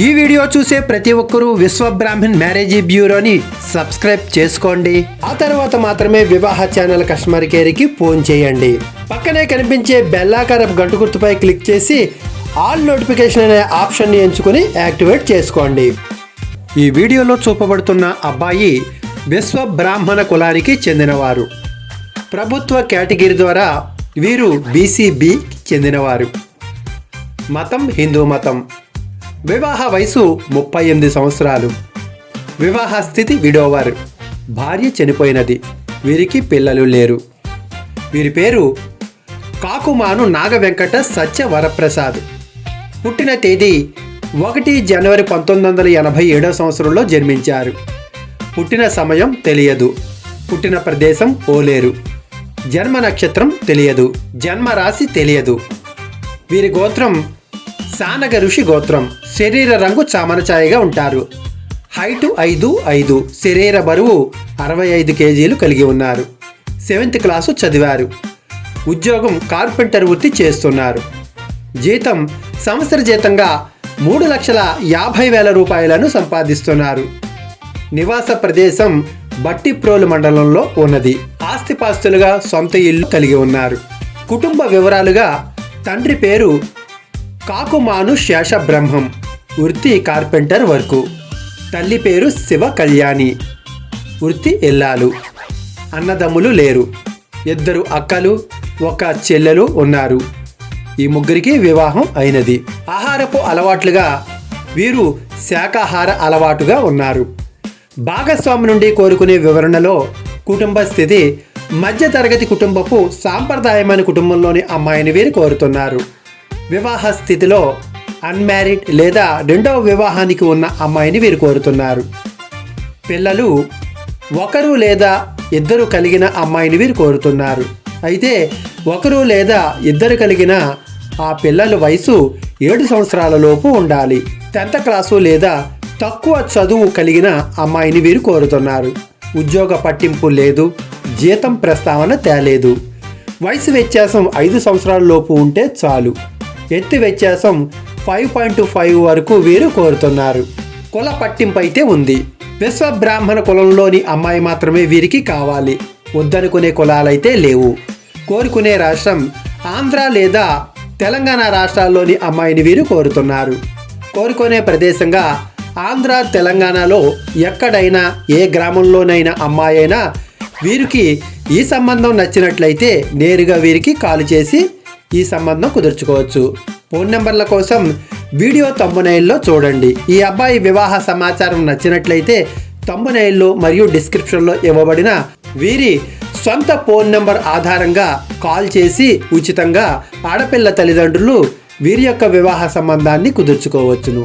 ఈ వీడియో చూసే ప్రతి ఒక్కరూ విశ్వ బ్రాహ్మణ్ మ్యారేజీ బ్యూరోని సబ్స్క్రైబ్ చేసుకోండి. ఆ తర్వాత మాత్రమే వివాహ ఛానల్ కస్టమర్ కేర్కి ఫోన్ చేయండి. పక్కనే కనిపించే బెల్లాకారపు గంట గుర్తుపై క్లిక్ చేసి ఆల్ నోటిఫికేషన్ అనే ఆప్షన్ని ఎంచుకుని యాక్టివేట్ చేసుకోండి. ఈ వీడియోలో చూపబడుతున్న అబ్బాయి విశ్వ బ్రాహ్మణ కులానికి చెందినవారు. ప్రభుత్వ కేటగిరీ ద్వారా వీరు బీసీబీ చెందినవారు. మతం హిందూ మతం. వివాహ వయసు ముప్పై ఎనిమిది సంవత్సరాలు. వివాహ స్థితి విడోవర్. భార్య చనిపోయినది. వీరికి పిల్లలు లేరు. వీరి పేరు కాకుమాను నాగ వెంకట సత్య వరప్రసాద్ పుట్టిన తేదీ ఒకటి జనవరి పంతొమ్మిది వందల ఎనభై ఏడో సంవత్సరంలో జన్మించారు. పుట్టిన సమయం తెలియదు. పుట్టిన ప్రదేశం ఓలేరు జన్మ నక్షత్రం తెలియదు. జన్మ రాశి తెలియదు. వీరి గోత్రం సానగ ఋషి గోత్రం శరీర రంగు చామనచాయగా ఉంటారు. హైటు ఐదు ఐదు. శరీర బరువు అరవై ఐదు కేజీలు కలిగి ఉన్నారు. సెవెంత్ క్లాసు చదివారు. ఉద్యోగం కార్పెంటర్ వృత్తి చేస్తున్నారు. జీతం సంవత్సర జీతంగా మూడు లక్షల యాభై వేల రూపాయలను సంపాదిస్తున్నారు. నివాస ప్రదేశం బట్టిప్రోలు మండలంలో ఉన్నది. ఆస్తిపాస్తులుగా సొంత ఇల్లు కలిగి ఉన్నారు. కుటుంబ వివరాలుగా తండ్రి పేరు కాకుమాను శేష బ్రహ్మం వృత్తి కార్పెంటర్ వర్కు. తల్లి పేరు శివ కళ్యాణి వృత్తి ఎల్లాలు. అన్నదమ్ములు లేరు. ఇద్దరు అక్కలు ఒక చెల్లెలు ఉన్నారు. ఈ ముగ్గురికి వివాహం అయినది. ఆహారపు అలవాట్లుగా వీరు శాకాహార అలవాటుగా ఉన్నారు. భాగస్వామి నుండి కోరుకునే వివరణలో కుటుంబ స్థితి మధ్యతరగతి కుటుంబపు సాంప్రదాయమైన కుటుంబంలోని అమ్మాయిని వీరు కోరుతున్నారు. వివాహ స్థితిలో అన్మ్యారీడ్ లేదా రెండవ వివాహానికి ఉన్న అమ్మాయిని వీరు కోరుతున్నారు. పిల్లలు ఒకరు లేదా ఇద్దరు కలిగిన అమ్మాయిని వీరు కోరుతున్నారు. అయితే ఒకరు లేదా ఇద్దరు కలిగిన ఆ పిల్లల వయసు ఏడు సంవత్సరాల లోపు ఉండాలి. టెన్త్ క్లాసు లేదా తక్కువ చదువు కలిగిన అమ్మాయిని వీరు కోరుతున్నారు. ఉద్యోగ పట్టింపు లేదు జీతం ప్రస్తావన తేలేదు. వయసు వ్యత్యాసం ఐదు సంవత్సరాల లోపు ఉంటే చాలు. ఎత్తు వ్యత్యాసం ఫైవ్ పాయింట్ ఫైవ్ వరకు వీరు కోరుతున్నారు. కుల పట్టింపు అయితే ఉంది. విశ్వ బ్రాహ్మణ కులంలోని అమ్మాయి మాత్రమే వీరికి కావాలి. వద్దనుకునే కులాలైతే లేవు. కోరుకునే రాష్ట్రం ఆంధ్ర లేదా తెలంగాణ రాష్ట్రాల్లోని అమ్మాయిని వీరు కోరుతున్నారు. కోరుకునే ప్రదేశంగా ఆంధ్ర తెలంగాణలో ఎక్కడైనా ఏ గ్రామంలోనైనా అమ్మాయి అయినా వీరికి ఈ సంబంధం నచ్చినట్లయితే నేరుగా వీరికి కాల్ చేసి ఈ సంబంధం కుదుర్చుకోవచ్చు. ఫోన్ నెంబర్ల కోసం వీడియో తమ్మునైల్లో చూడండి. ఈ అబ్బాయి వివాహ సమాచారం నచ్చినట్లయితే తమ్మునైల్లో మరియు డిస్క్రిప్షన్లో ఇవ్వబడిన వీరి సొంత ఫోన్ నెంబర్ ఆధారంగా కాల్ చేసి ఉచితంగా ఆడపిల్ల తల్లిదండ్రులు వీరి యొక్క వివాహ సంబంధాన్ని కుదుర్చుకోవచ్చును.